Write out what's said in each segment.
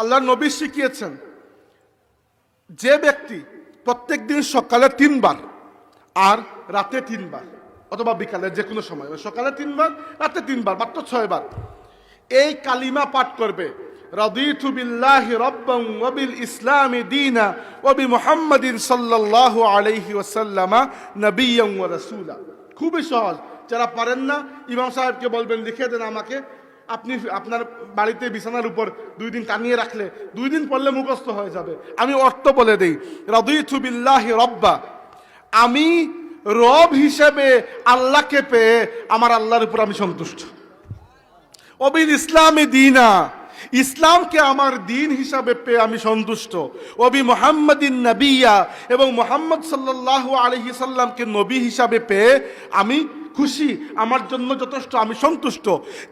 আল্লাহ নবী শিখিয়েছেন, যে ব্যক্তি প্রত্যেক দিন সকালে তিনবার আর রাতে তিনবার অথবা বিকালে যে কোনো সময় সকালে তিনবার, রাতে তিনবার, মাত্র ছয়বার, এই কালিমা পাঠ করবে বিল ইসলামি দীনা ওয়া বি মুহাম্মাদিন সাল্লাল্লাহু আলাইহি ওয়াসাল্লামা নাবিয়্যান ওয়া রাসূলা। খুবই সহজ, যারা পারেন না, ইমাম সাহেবকে বলবেন, লিখে দেন আমাকে, আপনি, আপনার বাড়িতে বিছানার উপর দুই দিন টানিয়ে রাখলে দুই দিন পড়লে মুখস্থ হয়ে যাবে। আমি অর্থ বলে দেই, রাদিতু বিল্লাহি রব্বা। আমি রব হিসেবে আল্লাহকে পেয়ে আমার আল্লাহর উপর আমি সন্তুষ্ট। অবিল ইসলামে দিনা। ইসলামকে আমার দিন হিসাবে পেয়ে আমি সন্তুষ্ট। অবি মোহাম্মদিন নবিয়া এবং মোহাম্মদ সাল্লাহ আলহি সাল্লামকে নবী হিসাবে পেয়ে আমি খুশি। আমার জন্য যথেষ্ট, আমি সন্তুষ্ট।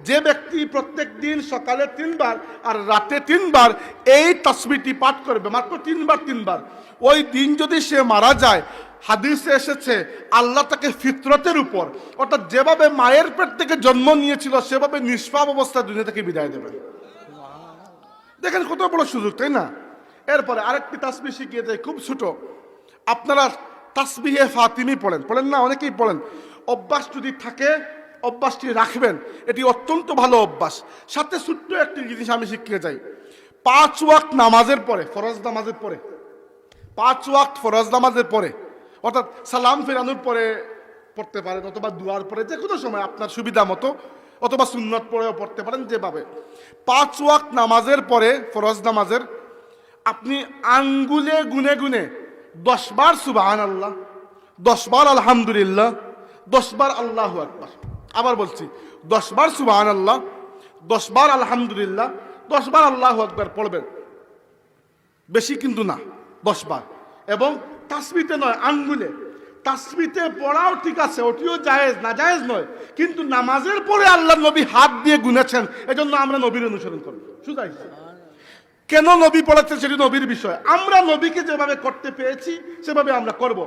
যে ব্যক্তি প্রত্যেক দিন সকালে তিনবার আর রাতে তিনবার এই তসবিটি পাঠ করবে, মাত্র তিনবার তিনবার। ওই দিন যদি সে মারা যায়, হাদিসে এসেছে, আল্লাহ তাকে ফিতরতের উপর, অর্থাৎ যেভাবে মায়ের পেট থেকে জন্ম নিয়েছিল, সেভাবে নিষ্পাপ অবস্থায় দুনিয়া থেকে বিদায় দেবেন। দেখেন কত বড় সুযোগ, তাই না? এরপরে আরেকটি তাসবি শিখিয়ে দেয় খুব ছোট। আপনারা তাসবিহে ফাতিমি পড়েন। পড়েন না, অনেকেই পড়েন। অভ্যাস যদি থাকে, অভ্যাসটি রাখবেন। এটি অত্যন্ত ভালো অভ্যাস। সাথে ছোট্ট একটি জিনিস আমি শিখিয়ে যাই। পাঁচ ওয়াক্ত নামাজের পরে, ফরজ নামাজের পরে, পাঁচ ওয়াক্ত ফরজ নামাজের পরে, অর্থাৎ সালাম ফেরানোর পরে পড়তে পারেন অথবা দুয়ার পরে যে কোনো সময় আপনার সুবিধা মতো অথবা সুন্নত পরেও পড়তে পারেন যেভাবে। পাঁচ ওয়াক্ত নামাজের পরে, ফরজ নামাজের, আপনি আঙ্গুলে গুনে গুনে দশবার সুবাহান আল্লাহ দশবার আলহামদুলিল্লাহ দশবার আল্লাহ আকবার। আবার বলছি দশবার সুবাহান আল্লাহ দশবার আলহামদুলিল্লাহ দশবার আল্লাহ আকবার পড়বেন। বেশি কিন্তু না, দশ বার। এবং তাসমিতে নয়, আঙ্গুলে। তাসবিতে পড়াও ঠিক আছে, ওটিও জায়েজ, না জায়েজ নয়, কিন্তু নামাজের পরে আল্লাহ নবী হাত দিয়ে গুনেছেন, এজন্য আমরা নবীর অনুসরণ করব। শুধু কেন নবী পড়াচ্ছেন সেটি নবীর বিষয়। আমরা নবীকে যেভাবে করতে পেয়েছি সেভাবে আমরা করব।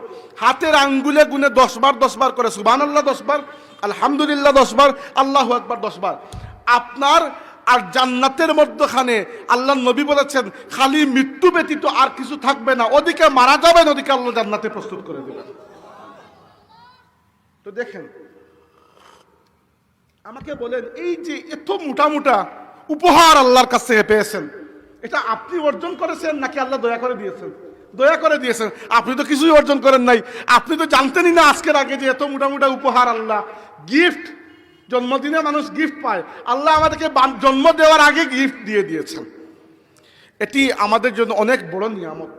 হাতের আঙ্গুলে গুনে দশ বার দশ বার করে সুবান আল্লাহ দশ বার আলহামদুলিল্লাহ দশ বার আল্লাহ একবার দশ বার আপনার আর জান্নাতের মধ্যখানে আল্লাহ নবী বলেছেন, খালি মৃত্যু ব্যতীত আর কিছু থাকবে না, ওদিকে মারা যাবেন, ওদিকে আল্লাহ জান্নাতে প্রস্তুত করে দেবেন। তো দেখেন, আমাকে বলেন, এই যে এত মোটা মোটা উপহার আল্লাহর কাছ থেকে পেয়েছেন, এটা আপনি অর্জন করেছেন নাকি আল্লাহ দয়া করে দিয়েছেন? দয়া করে দিয়েছেন। আপনি তো কিছুই অর্জন করেন নাই। আপনি তো জানতেনই না আজকের আগে যে এত মোটা মোটা উপহার আল্লাহ গিফট জন্মদিনে মানুষ গিফট পায়। আল্লাহ আমাদেরকে জন্ম দেওয়ার আগে গিফট দিয়ে দিয়েছেন। এটি আমাদের জন্য অনেক বড় নিয়ামত।